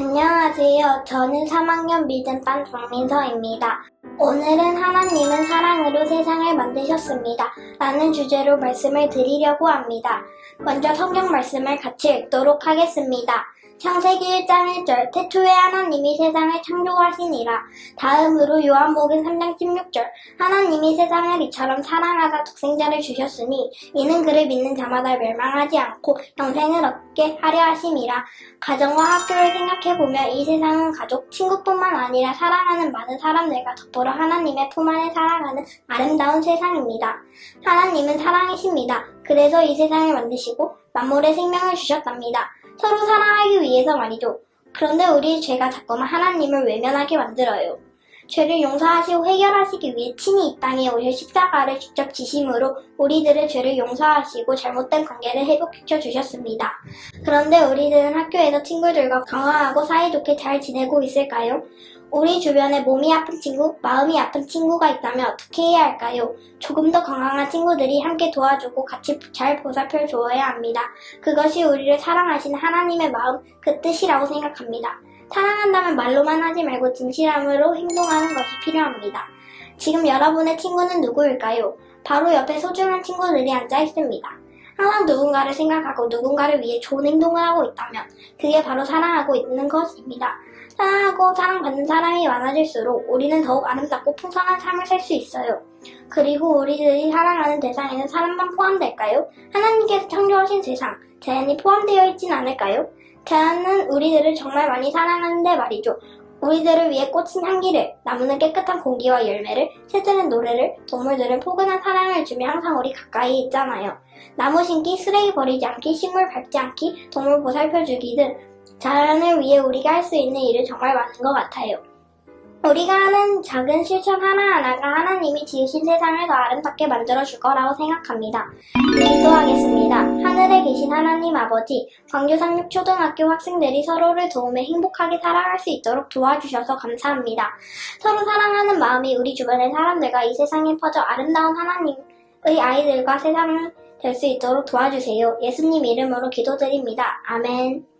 안녕하세요. 저는 3학년 믿음반 박민서입니다. 오늘은 하나님은 사랑으로 세상을 만드셨습니다. 라는 주제로 말씀을 드리려고 합니다. 먼저 성경 말씀을 같이 읽도록 하겠습니다. 창세기 1장 1절 태초에 하나님이 세상을 창조하시니라. 다음으로 요한복음 3장 16절 하나님이 세상을 이처럼 사랑하사 독생자를 주셨으니 이는 그를 믿는 자마다 멸망하지 않고 영생을 얻게 하려 하심이라. 가정과 학교를 생각해보면 이 세상은 가족, 친구뿐만 아니라 사랑하는 많은 사람들과 더불어 하나님의 품 안에 살아가는 아름다운 세상입니다. 하나님은 사랑이십니다. 그래서 이 세상을 만드시고 만물의 생명을 주셨답니다. 서로 사랑하기 위해서 말이죠. 그런데 우리 죄가 자꾸만 하나님을 외면하게 만들어요. 죄를 용서하시고 해결하시기 위해 친히 이 땅에 오셔 십자가를 직접 지심으로 우리들의 죄를 용서하시고 잘못된 관계를 회복시켜 주셨습니다. 그런데 우리들은 학교에서 친구들과 강화하고 사이좋게 잘 지내고 있을까요? 우리 주변에 몸이 아픈 친구, 마음이 아픈 친구가 있다면 어떻게 해야 할까요? 조금 더 건강한 친구들이 함께 도와주고 같이 잘 보살펴 주어야 합니다. 그것이 우리를 사랑하시는 하나님의 마음, 그 뜻이라고 생각합니다. 사랑한다면 말로만 하지 말고 진실함으로 행동하는 것이 필요합니다. 지금 여러분의 친구는 누구일까요? 바로 옆에 소중한 친구들이 앉아 있습니다. 항상 누군가를 생각하고 누군가를 위해 좋은 행동을 하고 있다면 그게 바로 사랑하고 있는 것입니다. 사랑하고 사랑받는 사람이 많아질수록 우리는 더욱 아름답고 풍성한 삶을 살 수 있어요. 그리고 우리들이 사랑하는 대상에는 사람만 포함될까요? 하나님께서 창조하신 세상, 자연이 포함되어 있진 않을까요? 자연은 우리들을 정말 많이 사랑하는데 말이죠. 우리들을 위해 꽂힌 향기를, 나무는 깨끗한 공기와 열매를, 새들은 노래를, 동물들은 포근한 사랑을 주며 항상 우리 가까이 있잖아요. 나무 심기, 쓰레기 버리지 않기, 식물 밟지 않기, 동물 보살펴주기 등 자연을 위해 우리가 할 수 있는 일은 정말 많은 것 같아요. 우리가 하는 작은 실천 하나하나가 하나님이 지으신 세상을 더 아름답게 만들어 줄 거라고 생각합니다. 기도하겠습니다. 하늘에 계신 하나님 아버지, 광주 삼육초등학교 학생들이 서로를 도우며 행복하게 살아갈 수 있도록 도와주셔서 감사합니다. 서로 사랑하는 마음이 우리 주변의 사람들과 이 세상에 퍼져 아름다운 하나님의 아이들과 세상을 될 수 있도록 도와주세요. 예수님 이름으로 기도드립니다. 아멘.